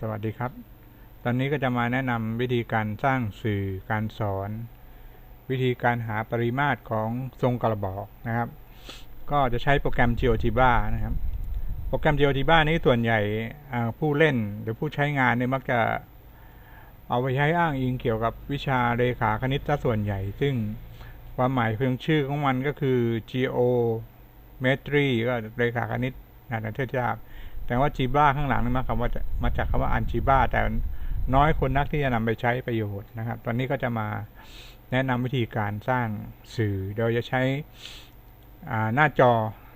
สวัสดีครับ ตอนนี้ก็จะมาแนะนำวิธีการสร้างสื่อการสอน วิธีการหาปริมาตรของทรงกระบอกนะครับ ก็จะใช้โปรแกรม GeoTiba นะครับ โปรแกรม GeoTiba นี้ส่วนใหญ่ผู้เล่นหรือผู้ใช้งานเนี่ยมักจะเอาไปใช้อ้างอิงเกี่ยวกับวิชาเรขาคณิตซะส่วนใหญ่ ซึ่งความหมายเพียงชื่อของมันก็คือ geometry ก็เรขาคณิตนะเทศยาก แต่ว่าจีบ้าข้างหลังนี่มาคำว่ามาจากคำว่าอันจีบ้าแต่น้อยคนนักที่จะนำไปใช้ประโยชน์นะครับ ตอนนี้ก็จะมาแนะนำวิธีการสร้างสื่อโดยจะใช้หน้าจอ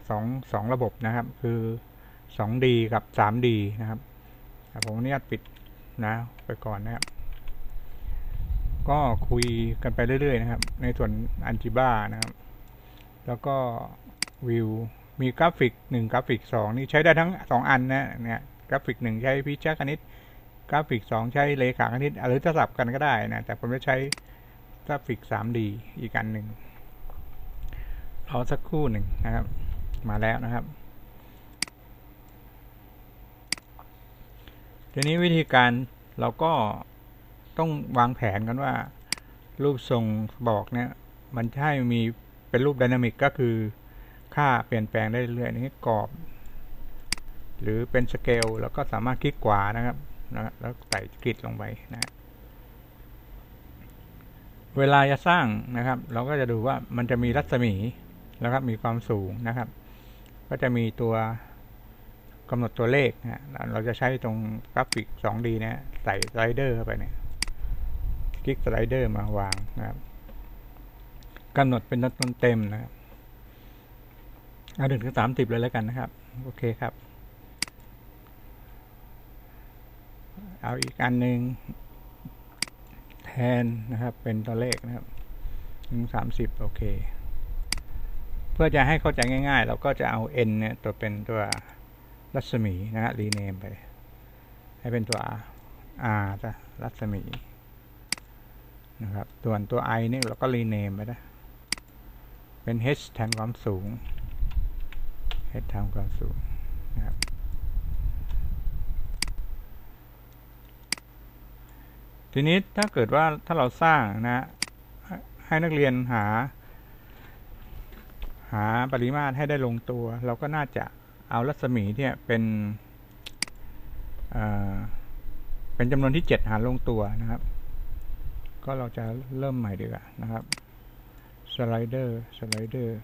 สองสองระบบนะครับ คือ 2D กับ 3D นะครับผมอนุญาตปิดนะไปก่อนนะครับ ก็คุยกันไปเรื่อยๆนะครับ ในส่วนอันจิบ้านะครับ แล้วก็วิว มีกราฟิกหนึ่งกราฟิกสองนี่ใช้ได้ทั้งสองอันนะเนี่ยกราฟิกหนึ่งใช้พิจารคณิต กราฟิกสองใช้เลขาคณิตหรือจะสลับกันก็ได้นะแต่ผมจะใช้กราฟิก 3D อีกอันหนึ่งรอสักครู่หนึ่งนะครับ มาแล้วนะครับ ทีนี้วิธีการเราก็ต้องวางแผนกันว่า รูปทรงบอกเนี่ย มันใช่มีเป็นรูปดินามิกก็คือ ค่าเปลี่ยนแปลงได้เรื่อยๆนี้กรอบ หรือเป็นสเกลแล้วก็สามารถคลิกขวานะครับนะแล้วใส่กริดลงไปนะเวลาจะสร้างนะครับ เราก็จะดูว่ามันจะมีรัศมีแล้วครับ มีความสูงนะครับ ก็จะมีตัวกำหนดตัวเลขนะเราจะใช้ตรงกราฟิก 2D นะใส่สไลเดอร์เข้าไปเนี่ยคลิกสไลเดอร์มาวางนะครับกำหนดเป็นต้นเต็มนะครับ เอาหนึ่งถึงสามสิบเลยแล้วกันนะครับ โอเคครับ เอาอีกอันหนึ่งแทนนะครับ เป็นตัวเลขนะครับหนึ่งสามสิบโอเค เพื่อจะให้เข้าใจง่าย ๆ เราก็จะเอา n เนี่ยตัวเป็นตัวรัศมีนะฮะรีเนมไป ให้เป็นตัว r จ้ะรัศมีนะครับส่วนตัว i นี่เราก็รีเนมไปนะเป็น h แทนความสูง ให้ทำความสูงนะครับทีนี้ถ้าเกิดว่าถ้าเราสร้างนะให้นักเรียนหา หาปริมาตรให้ได้ลงตัว เราก็น่าจะเอารัศมีเนี่ยเป็นเป็นจำนวนที่ 7 หารลงตัวนะครับ ก็เราจะเริ่มใหม่ดีกว่านะครับสไลเดอร์สไลเดอร์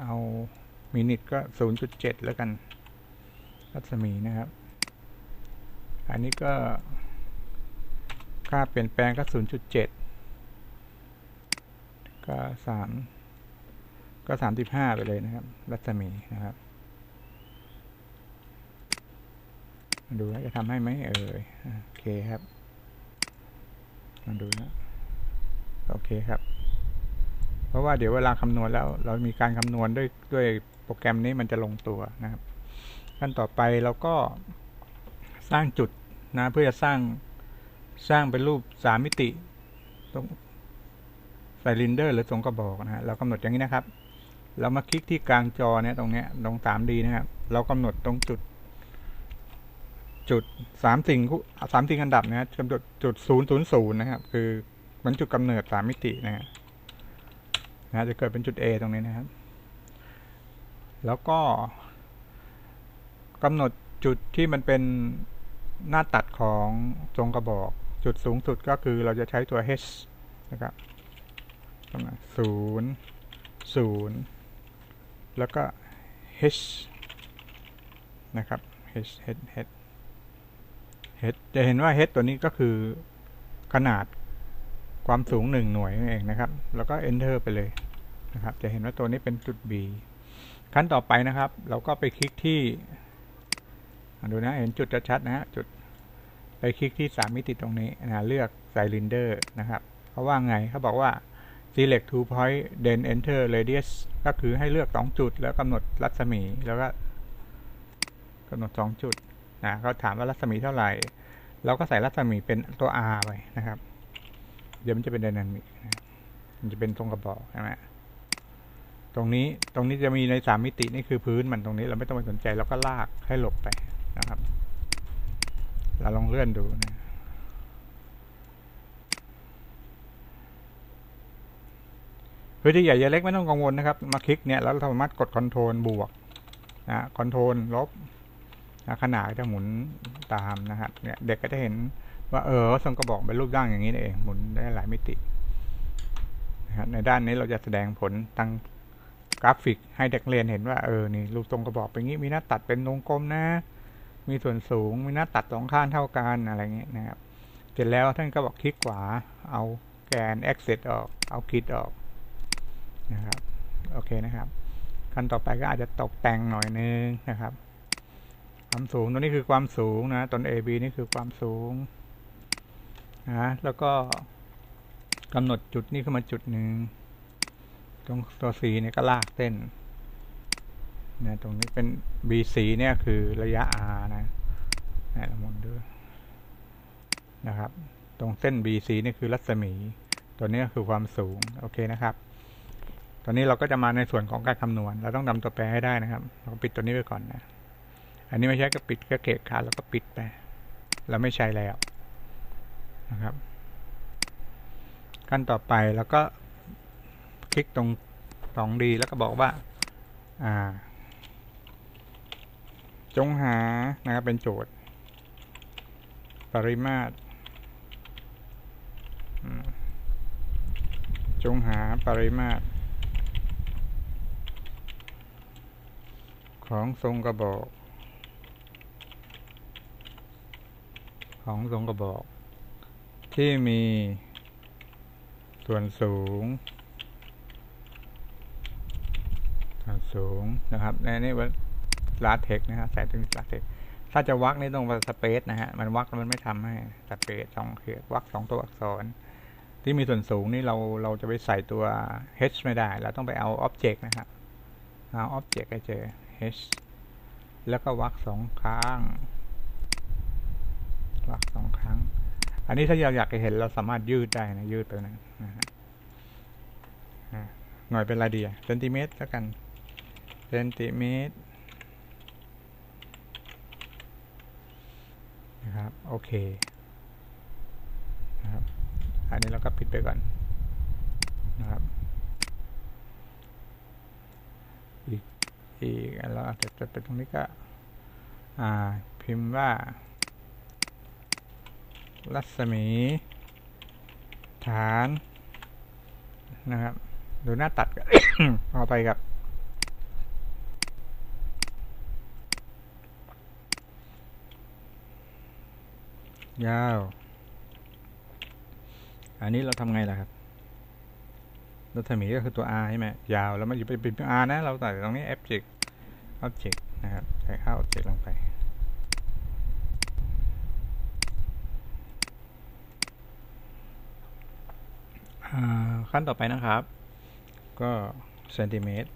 เอามินิทก็ 0.7 แล้วกัน รัศมีนะครับ อันนี้ก็ ค่าเปลี่ยนแปลงก็ 0.7 ก็ 3 ก็ 35 ไปเลยนะครับ รัศมีนะครับ ดูว่าจะทำให้ไหมเอ่ย โอเคครับมาดูนะ โอเคครับ ราะว่าเดี๋ยวเวลาคำนวณแล้ว เรามีการคำนวณด้วยด้วยโปรแกรมนี้มันจะลงตัวนะครับ ขั้นต่อไปเราก็สร้างจุดนะเพื่อจะสร้างสร้างเป็นรูปสามมิติตรงไซลินเดอร์ หรือทรงกระบอกนะฮะเรากำหนดอย่างนี้นะครับ เรามาคลิกที่กลางจอเนี่ยตรงเนี้ยตรงสามดีนะครับเรากำหนดตรงจุด จุดสามสิ่งสามสิ่งอันดับนะฮะกำหนดจุดศูนย์ศูนย์ศูนย์นะครับ คือมันจุดกำเนิดสามมิตินะฮะ นะจะเกิดเป็นจุด A ตรงนี้นะครับ แล้วก็กำหนดจุดที่มันเป็นหน้าตัดของทรงกระบอก จุดสูงสุดก็คือเราจะใช้ตัว h นะครับศูนย์ศูนย์แล้วก็ h นะครับ h h h h จะเห็นว่า h ตัวนี้ก็คือขนาด ความสูงหนึ่งหน่วยนั่นเองนะครับ แล้วก็ enter ไปเลยนะครับ จะเห็นว่าตัวนี้เป็นจุด B ขั้นต่อไปนะครับ เราก็ไปคลิกที่ดูนะเห็นจุดชัดนะฮะจุดไปคลิกที่ 3 มิติตรงนี้นะเลือกไซลินเดอร์นะครับเพราะว่าไงเขาบอกว่า select two point then enter radius ก็คือให้เลือก 2 จุด แล้วกำหนดรัศมีแล้วก็กำหนด 2 จุดนะเขาถามว่ารัศมีเท่าไหร่ เราก็ใส่รัศมีเป็นตัว r ไปนะครับ เดี๋ยวมันจะเป็นไดนามิกมันจะเป็นตรงกระบอกใช่ไหมตรงนี้ตรงนี้จะมีในสามมิตินี่คือพื้นมันตรงนี้เราไม่ต้องไปสนใจเราก็ลากให้หลบไปนะครับ เราลองเลื่อนดูนะพื้นที่ใหญ่ใหญ่เล็กไม่ต้องกังวลนะครับ มาคลิกเนี่ยแล้วเราสามารถกดคอนโทรลบวกนะคอนโทรลลบนะขนาดจะหมุนตามนะครับเนี่ยเด็กก็จะเห็น ว่าเออทรงกระบอกเป็นรูปร่างอย่างนี้เองหมุนได้หลายมิตินะครับในด้านนี้เราจะแสดงผลตั้งกราฟิกให้เด็กเรียนเห็นว่าเออนี่รูปทรงกระบอกเป็นงี้มีหน้าตัดเป็นวงกลมนะ มีส่วนสูงมีหน้าตัดสองข้างเท่ากันอะไรเงี้ยนะครับเสร็จแล้วท่านก็บอกคลิกขวาเอาแกน exit ออกเอาคิดออกนะครับโอเคนะครับขั้นต่อไปก็อาจจะตกแต่งหน่อยนึงนะครับ ความสูงตัวนี้คือความสูงนะต้น AB นี่คือความสูง นะแล้วก็กำหนดจุดนี้ขึ้นมาจุดหนึ่งตรงตัว C เนี่ยก็ลากเส้นนะตรงนี้เป็น BC เนี่ยคือระยะ R นะนะละมุนด้วยนะครับ ตรงเส้น BC นี่คือรัศมี ตัวนี้คือความสูง โอเคนะครับ ตอนนี้เราก็จะมาในส่วนของการคำนวณ เราต้องนำตัวแปรให้ได้นะครับ เราปิดตัวนี้ไปก่อนนะ อันนี้ไม่ใช่ก็ปิดก็เกะขาดแล้วก็ปิดไป เราไม่ใช้แล้ว นะครับ ขั้นต่อไปแล้วก็คลิกตรงสองดีแล้วก็บอกว่าอ่า จงหานะครับเป็นโจทย์ ปริมาตร จงหาปริมาตร ของทรงกระบอก ของทรงกระบอก ที่มีส่วนสูงส่วนสูงนะครับในนี้ว่าลาเทคนะฮะใส่ถึงลาเทคถ้าจะวักนี่ต้องสเปซนะฮะมันวักมันไม่ทำให้สเปซสองเขียวักสองตัวอักษร ที่มีส่วนสูงนี่เราเราจะไปใส่ตัว h ไม่ได้เราต้องไปเอา object นะครับเอา object ให้เจอ h แล้วก็วักสองครั้งวักสองครั้ง อันนี้ถ้าเราอยากเห็นเราสามารถยืดได้นะยืดไปนะนะฮะหน่วยเป็นอะไรดีเซนติเมตรแล้วกันเซนติเมตรนะครับโอเคนะครับอันนี้เราก็ปิดไปก่อนนะครับอีกอีกเราอาจจะจะเป็นตรงนี้ก็ อ่าพิมพ์ว่า รัศมี ฐานนะครับ ดูหน้าตัดกันเอาไปกับ ยาว อันนี้เราทำไงล่ะครับรัศมีก็คือตัว R ใช่ไหมยาวแล้วมันอยู่เป็น R นะ เราใส่ตรงนี้ object object นะครับ ใส่เข้า object ลงไป ขั้นต่อไปนะครับ ก็เซนติเมตร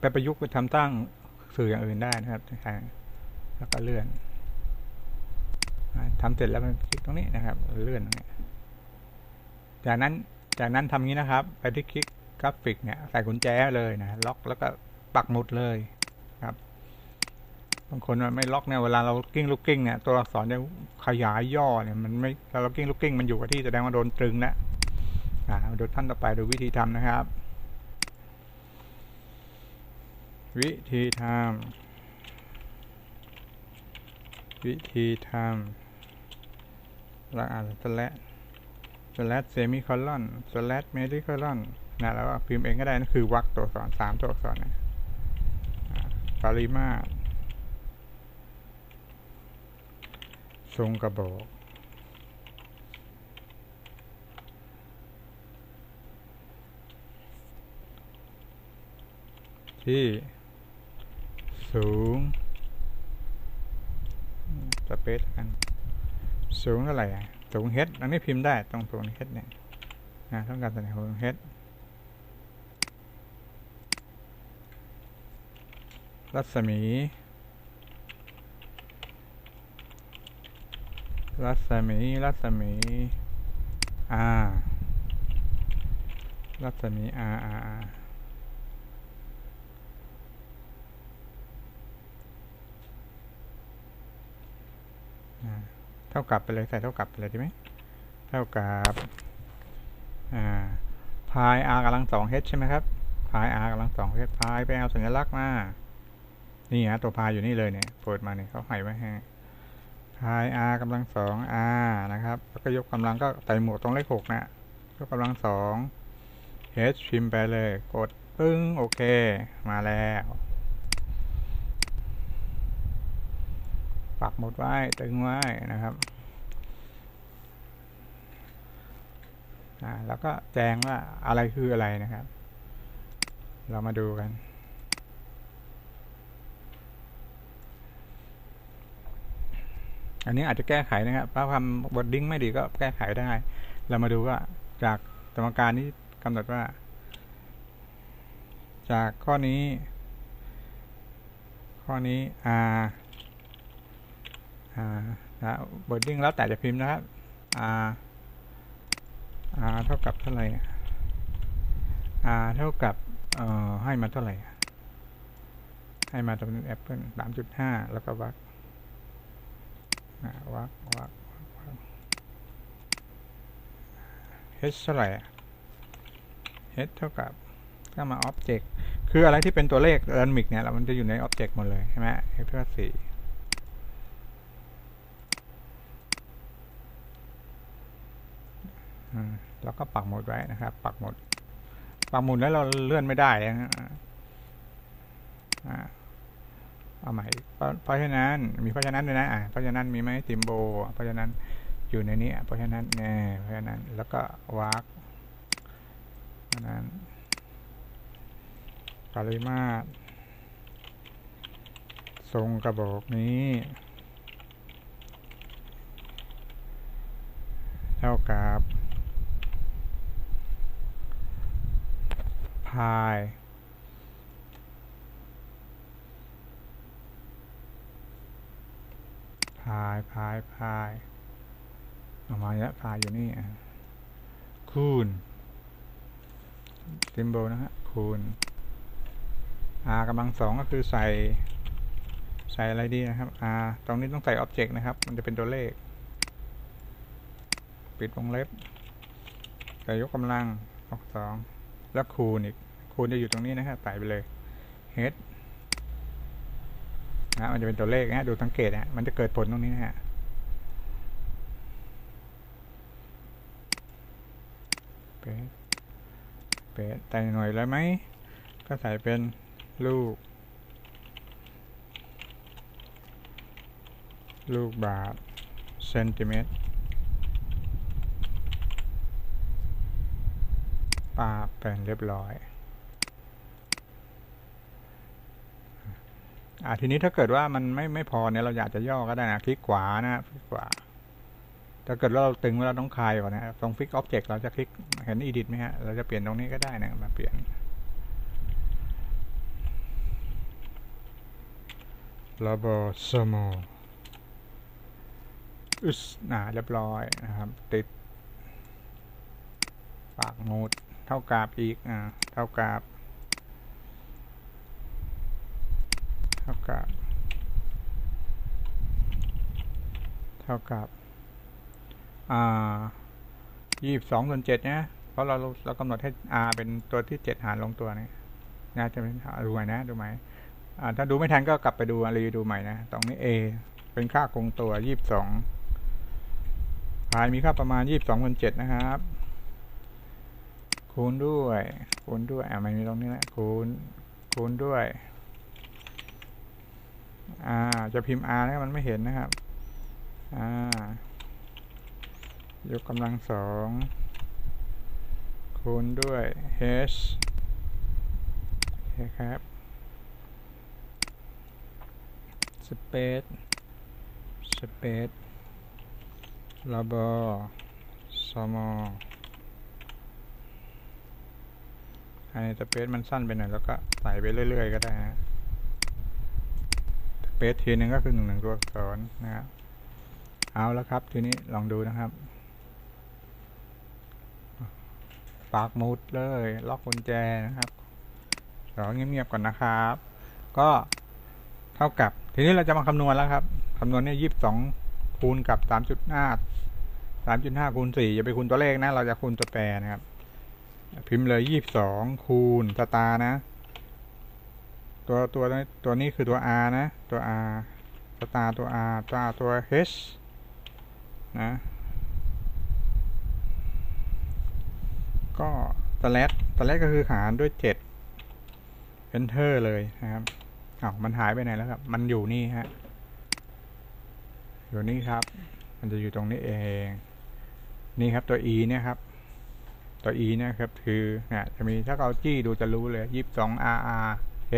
ไปประยุกต์ไปทำตั้งสื่ออย่างอื่นได้นะครับ แล้วก็เลื่อนทำเสร็จแล้วมันคลิกตรงนี้นะครับ เลื่อนตรงนี้จากนั้นจากนั้นทำงี้นะครับ ไปที่คลิกกราฟิกเนี่ยใส่กุญแจเลยนะล็อกแล้วก็ปักหมุดเลยครับ บางคนไม่ล็อกเนี่ยเวลาเรากิ้งลูกกิ้งเนี่ยตัวอักษรจะขยายย่อเนี่ยมันไม่เรากิ้งลูกกิ้งมันอยู่กับที่แสดงว่าโดนตรึงแล้วอ่าดูท่านต่อไปดูวิธีทำนะครับ วิธีทำวิธีทำเราอ่านสแลชสแลชเซมิคอลอนสแลชเมดิคอลอนนะแล้วพิมพ์เองก็ได้นั่นคือวรรคตัวอักษรสามตัวอักษรนะปริมาตร ทรงกระบอก ที่สูงสเปซกัน สูงเท่าไหร่อะสูงเฮดอันนี้พิมพ์ได้ต้องสูงเฮดเนี่ยนะต้องการแสดงสูงเฮดรัศมี รัศมี รัศมีอ่ารัศมี R R R อ่าเท่ากับไปเลย ใส่เท่ากับไปเลยดีไหม เท่ากับอ่าพาย r กำลังสอง h ใช่ไหมครับ พาย r กำลังสอง h พายไปเอาสัญลักษณ์มา นี่ฮะตัวพายอยู่นี่เลยเนี่ย เปิดมาเนี่ยเขาให้ไว้ให้ พาย r กำลังสอง r นะครับแล้วก็ยกกำลังก็ใส่หมวกตรงเลขหกนะยกกำลังสอง h พิมพ์ไปเลย กดปึ้งโอเค มาแล้วปักหมดไว้ตึงไว้นะครับอ่าแล้วก็แจ้งว่าอะไรคืออะไรนะครับ เรามาดูกัน อันนี้อาจจะแก้ไขนะครับถ้าคำบดดิ้งไม่ดีก็แก้ไขได้ เรามาดูว่าจากสมการนี้กำหนดว่า จากข้อนี้ ข้อนี้ r อ่านะบดดิ้งแล้วแต่จะพิมพ์นะครับ r r เท่ากับเท่าไหร่ r เท่ากับเอ่อให้มาเท่าไหร่ให้มาตรงนี้แอปเปิลสามจุดห้าแล้วก็วัก วักวักวัก h เท่าไหร่ h เท่ากับก็มา object คืออะไรที่เป็นตัวเลขเอร์มิกเนี่ยเรามันจะอยู่ใน object หมดเลยใช่ไหม x เท่ากับสี่แล้วก็ปักหมุดไว้นะครับ ปักหมุด ปักหมุดแล้วเราเลื่อนไม่ได้นะฮะ เอาใหม่เพราะฉะนั้นมีเพราะฉะนั้นด้วยนะอ่าเพราะฉะนั้นมีไหมติมโบ เพราะฉะนั้นอยู่ในนี้เพราะฉะนั้นแน่เพราะฉะนั้นแล้วก็วากเพราะนั้นปริมาตรทรงกระบอกนี้เท่ากับพายายพายพายออกมาเยอะพายอยู่นี่คูณซิมโบลนะฮะคูณ r กำลังสองก็คือใส่ ใส่อะไรดีนะครับ r ตรงนี้ต้องใส่ object นะครับ มันจะเป็นตัวเลข ปิดวงเล็บใส่ยกกำลังออกสองแล้วคูณอีกคูณจะอยู่ตรงนี้นะครับใส่ไปเลย h นะมันจะเป็นตัวเลขนะดูสังเกตนะมันจะเกิดผลตรงนี้นะฮะเป๊ะเป๊ะใส่หน่วยแล้วไหม ก็ใส่เป็นลูก ลูกบาทเซนติเมตรปาเป็นเรียบร้อย อ่าทีนี้ถ้าเกิดว่ามันไม่ไม่พอเนี่ยเราอยากจะย่อก็ได้นะคลิกขวานะคลิกขวาถ้าเกิดว่าเราตึงเวลาต้องคลายก่อนนะตรงฟิกออบเจกต์เราจะคลิกเห็นอีดิทไหมฮะเราจะเปลี่ยนตรงนี้ก็ได้นะมาเปลี่ยนลาบอสโมอึสนะเรียบร้อยนะครับ ติด ปากโนดเท่ากับอีกอ่าเท่ากับ ท่ากับ เท่ากับ อ่ายี่สิบสองส่วนเจ็ดเนี่ยเพราะเราเรากำหนดให้ r เป็นตัวที่เจ็ดหารลงตัวนี่น่าจะเป็นดูไหมนะดูไหมอ่าถ้าดูไม่ทันก็กลับไปดูรีวิวดูใหม่นะตรงนี้ A เป็นค่าคงตัวยี่สิบสองพายมีค่าประมาณยี่สิบสองพันเจ็ดนะครับคูณด้วยคูณด้วยอ่ามันมีตรงนี้แหละคูณคูณด้วย อ่า จะพิมพ์ R นะมันไม่เห็นนะครับ อ่า ยกกำลังสองคูณด้วย h โอเคครับสเปซสเปซลาบอสมอให้สเปซมันสั้นไปหน่อยแล้วก็ใส่ไปเรื่อยๆก็ได้นะ เปซทีนึงก็คือหนึ่งหนึ่งตัวอักษรนะครับเอาแล้วครับ ทีนี้ลองดูนะครับปากมุดเลย ล็อกกุญแจนะครับรอเงียบๆก่อนนะครับ ก็เท่ากับ ทีนี้เราจะมาคำนวณแล้วครับคำนวณเนี่ยยี่สิบสองคูณกับสามจุดห้าสามจุดห้าคูณสี่อย่าไปคูณตัวเลขนะ เราจะคูณตัวแปรนะครับ พิมพ์เลยยี่สิบสองคูณตาร์นะ ตัวตัวตัวนี้คือตัว r นะ ตัว r สตาร์ตัว r ตัว r ตัว h นะก็สแลดสแลดก็คือหารด้วยเจ็ด enter เลยนะครับอ้าวมันหายไปไหนแล้วครับ มันอยู่นี่ฮะ อยู่นี่ครับ มันจะอยู่ตรงนี้เอง นี่ครับตัว e เนี่ยครับ ตัว e เนี่ยครับ คือเนี่ยจะมีถ้าเราจี้ดูจะรู้เลยยี่สิบสอง rr h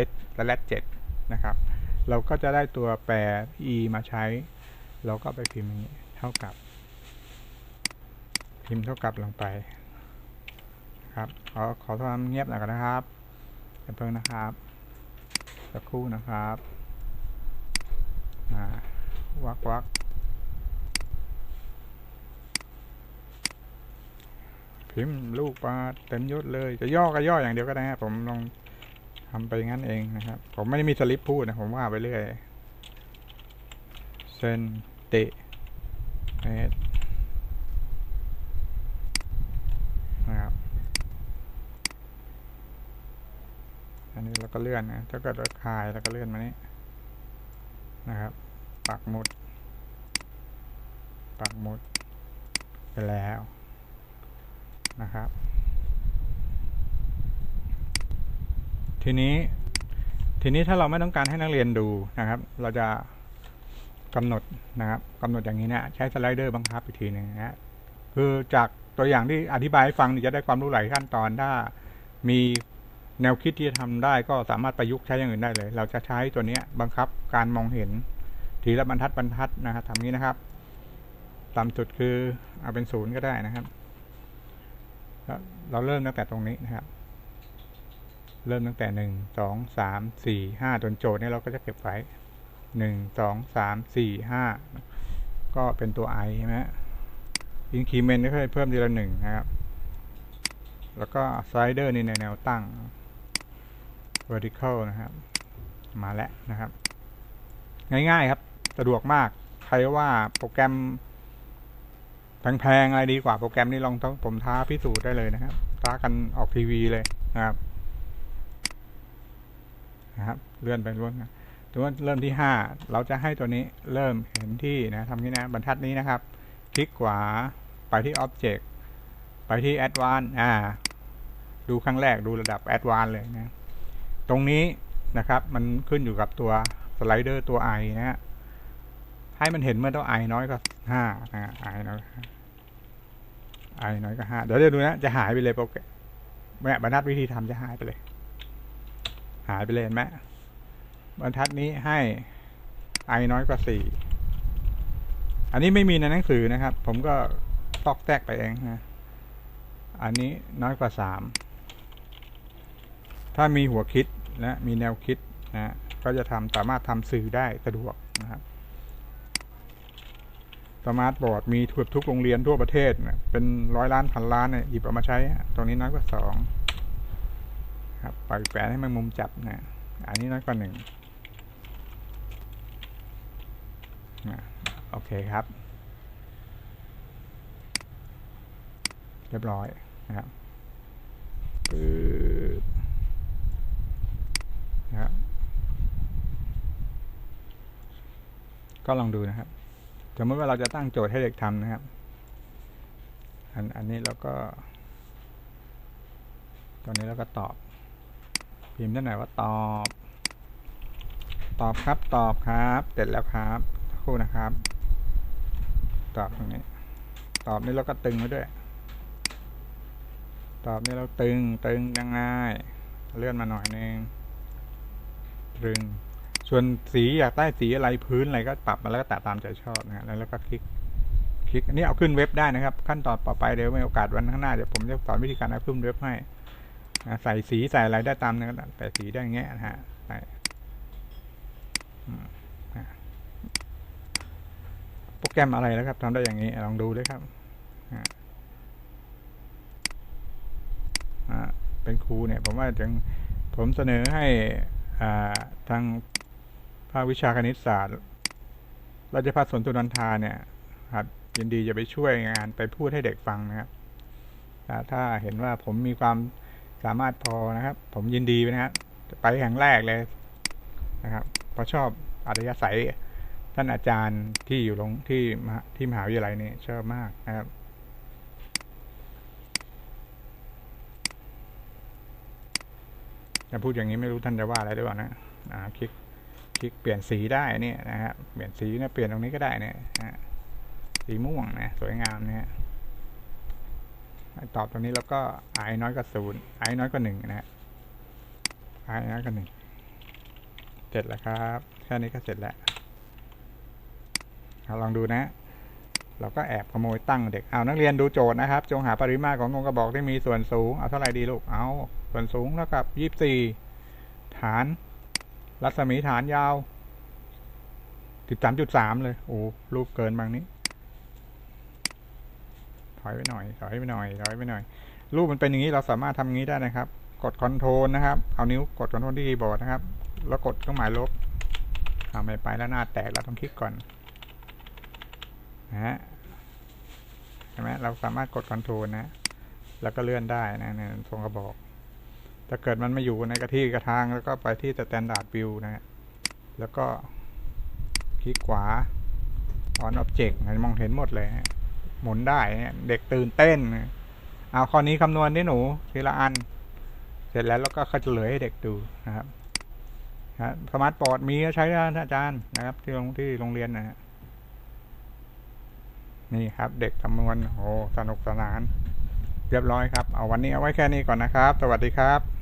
แลดเจ็ดนะครับ เราก็จะได้ตัวแปร e มาใช้ เราก็ไปพิมพ์อย่างนี้เท่ากับ พิมพ์เท่ากับลงไปครับขอขอความเงียบหน่อยก่อนนะครับเพิ่งนะครับสักครู่นะครับวักวักพิมพ์ลูกปลาเต็มยศเลย จะย่อก็ย่ออย่างเดียวก็ได้ผมลอง ทำไปงั้นเองนะครับ ผมไม่ได้มีสลิปพูดนะ ผมว่าไปเรื่อยเซนเตเมตนะครับ อันนี้เราก็เลื่อนนะ ถ้าเกิดเราคลายเราก็เลื่อนมานี้นะครับ ปักหมุด ปักหมุดไปแล้วนะครับ ทีนี้ทีนี้ถ้าเราไม่ต้องการให้นักเรียนดูนะครับ เราจะกำหนดนะครับกำหนดอย่างนี้เนะใช้สไลเดอร์บังคับอีกทีหนึ่งนะคือจากตัวอย่างที่อธิบายให้ฟังจะได้ความรู้หลายขั้นตอนถ้ามีแนวคิดที่จะทำได้ก็สามารถประยุกต์ใช้อย่างอื่นได้เลย เราจะใช้ตัวนี้บังคับการมองเห็น ทีละบรรทัดบรรทัดนะครับทำนี้นะครับ ต่ำสุดคือเอาเป็นศูนย์ก็ได้นะครับ เราเริ่มตั้งแต่ตรงนี้นะครับ เริ่มตั้งแต่หนึ่งสองสามสี่ห้าจนโจทย์นี้เราก็จะเก็บไว้หนึ่งสองสามสี่ห้าก็เป็นตัว i ใช่ไหมอินคีเมนต์ก็เพิ่มทีละหนึ่งนะครับ แล้วก็สไลเดอร์นี่ในแนวตั้ง vertical นะครับ มาแล้วนะครับ ง่ายๆครับ สะดวกมาก ใครว่าโปรแกรมแพงๆอะไรดีกว่าโปรแกรมนี้ลองต้องผมท้าพิสูจน์ได้เลยนะครับท้ากันออกทีวีเลยนะครับ นะครับ เลื่อนไปล้วนนะตัวเริ่มที่ห้าเราจะให้ตัวนี้เริ่มเห็นที่นะทำนี้นะบรรทัดนี้นะครับ คลิกขวาไปที่ Object ไปที่ Advanced อ่า ดูครั้งแรกดูระดับ Advanced เลยนะ ตรงนี้นะครับมันขึ้นอยู่กับตัวสไลเดอร์ตัว i นะฮะให้มันเห็นเมื่อตัว i น้อยกว่าห้านะ i น้อย i น้อยกว่าห้าเดี๋ยวเดี๋ยวดูนะ จะหายไปเลยโปรแกรมบรรทัดวิธีทำจะหายไปเลย หายไปเลยเห็นไหมบรรทัดนี้ให้ i น้อยกว่าสี่อันนี้ไม่มีในหนังสือนะครับ ผมก็ตอกแตกไปเองนะ อันนี้น้อยกว่าสามถ้ามีหัวคิดนะมีแนวคิดนะก็จะทำสามารถทำสื่อได้สะดวกนะครับสมาร์ทบอร์ดมีทั่วทุกโรงเรียนทั่วประเทศนะเป็นร้อยล้านพันล้านเนี่ยหยิบเอามาใช้ ตรงนี้น้อยกว่าสอง ครับปล่อยแฝให้มันมุมจับนะอันนี้น้อยกว่าหนึ่งโอเคครับ เรียบร้อยนะครับปึ๊บนะครับ ก็ลองดูนะครับสมมติว่าเราจะตั้งโจทย์ให้เด็กทำนะครับ อันอันนี้เราก็ ตอนนี้เราก็ตอบ พิมพ์ได้หน่อยว่าตอบ ตอบครับตอบครับเสร็จแล้วครับคู่นะครับ ตอบตรงนี้ ตอบนี้เราก็ตึงไว้ด้วย ตอบนี้เราตึงตึงยังไงเลื่อนมาหน่อยนึงรึงส่วนสีอยากได้สีอะไรพื้นอะไรก็ปรับมาแล้วก็แตะตามใจชอบนะแล้วแล้วก็คลิก คลิกอันนี้เอาขึ้นเว็บได้นะครับ ขั้นตอนต่อไปเดี๋ยวมีโอกาสวันข้างหน้าเดี๋ยวผมจะสอนวิธีการเอาขึ้นเว็บให้ ใส่สีใส่อะไรได้ตามนั้นแต่สีได้อย่างเงี้ยนะฮะใส่โปรแกรมอะไรแล้วครับทำได้อย่างนี้ ลองดูด้วยครับเป็นครูเนี่ย ผมว่าถึงผมเสนอให้อ่าทางภาควิชาคณิตศาสตร์ราชภัฏสวนสุนันทาเนี่ยครับยินดีจะไปช่วยงานไปพูดให้เด็กฟังนะครับถ้าเห็นว่าผมมีความ สามารถพอนะครับ ผมยินดีนะครับจะไปแห่งแรกเลยนะครับเพราะชอบอัธยาศัยท่านอาจารย์ที่อยู่ลงที่มหาที่มหาวิทยาลัยนี่ชอบมากนะครับจะพูดอย่างนี้ไม่รู้ท่านจะว่าอะไรหรือเปล่านะอ่าคลิกคลิกเปลี่ยนสีได้เนี่ยนะครับเปลี่ยนสีเนี่ยเปลี่ยนตรงนี้ก็ได้เนี่ยสีม่วงนะสวยงามเนี่ย ตอบตรงนี้แล้วก็ไอน้อยกว่าศูนย์ไอน้อยกว่าหนึ่งนะฮะไอน้อยกว่าหนึ่งเสร็จแล้วครับ แค่นี้ก็เสร็จแล้วเราลองดูนะ เราก็แอบขโมยตั้งเด็ก เอานักเรียนดูโจทย์นะครับ จงหาปริมาตรของวงกระบอกที่มีส่วนสูง เอาเท่าไหร่ดีลูก เอา ส่วนสูงเท่ากับยี่สี่ฐาน รัศมีฐานยาวสิบสามจุดสามเลย โอ้ รูปเกินบางนี้ ถอยไปหน่อย ถอยไปหน่อย ถอยไปหน่อย รูปมันเป็นอย่างนี้เราสามารถทำอย่างนี้ได้นะครับ กดคอนโทรลนะครับ เอานิ้วกดคอนโทรลที่คีย์บอร์ดนะครับ แล้วกดเครื่องหมายลบทำไปไปแล้วหน้าแตกเราต้องคลิกก่อนนะฮะใช่ไหมเราสามารถกดคอนโทรลนะ แล้วก็เลื่อนได้นะในทรงกระบอก ถ้าเกิดมันมาอยู่ในกระที่กระทางแล้วก็ไปที่ standard view นะฮะแล้วก็คลิกขวา on object มองเห็นหมดเลยฮะ หมุนได้เด็กตื่นเต้นเอาข้อนี้คำนวณที่หนูทีละอัน เสร็จแล้วแล้วก็เขาจะเหลือให้เด็กดูนะครับสมาร์ทบอร์ดมีใช้ได้นะอาจารย์นะครับ ที่โรงที่โรงเรียนนะฮะนี่ครับ เด็กคำนวณโอ้สนุกสนาน เรียบร้อยครับ เอาวันนี้เอาไว้แค่นี้ก่อนนะครับ สวัสดีครับ